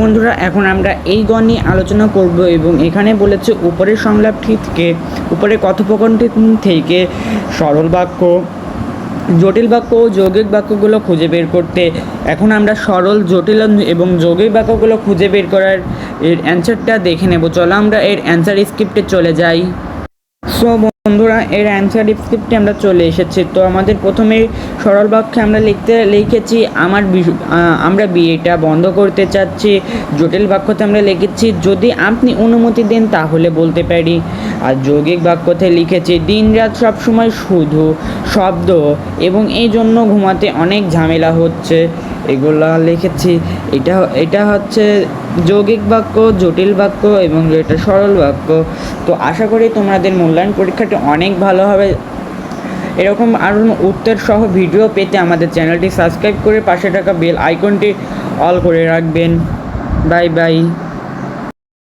বন্ধুরা, এখন আমরা এই গণ নিয়ে আলোচনা করব এবং এখানে বলেছে উপরের সংলাপটি থেকে উপরের কথোপকথনটি থেকে সরল বাক্য, জটিল বাক্য ও যৌগিক বাক্যগুলো খুঁজে বের করতে। এখন আমরা সরল, জটিল এবং যৌগিক বাক্যগুলো খুঁজে বের করার এর অ্যান্সারটা দেখে নেব। চলো আমরা এর অ্যান্সার স্ক্রিপ্টে চলে যাই। সো বন্ধুরা, এর অ্যান্সার স্ক্রিপ্টে আমরা চলে এসেছি। তো আমাদের প্রথমে সরল বাক্যে আমরা লিখতে, লিখেছি, আমার আমরা বিয়েটা বন্ধ করতে চাচ্ছি। জটিল বাক্যতে আমরা লিখেছি, যদি আপনি অনুমতি দেন তাহলে বলতে পারি। আর যৌগিক বাক্যতে লিখেছি, দিনরাত সবসময় শুধু শব্দ এবং এই জন্য ঘুমাতে অনেক ঝামেলা হচ্ছে। এগুলা লিখেছি এটা এটা হচ্ছে যৌগিক বাক্য, জটিল বাক্য এবং এটা সরল বাক্য। তো আশা করি তোমাদের মূল্যায়ন পরীক্ষাটি অনেক ভালো হবে। এরকম আরও উত্তর সহ ভিডিও পেতে আমাদের চ্যানেলটি সাবস্ক্রাইব করে পাশে টাকা বেল আইকনটি অল করে রাখবেন। Bye bye.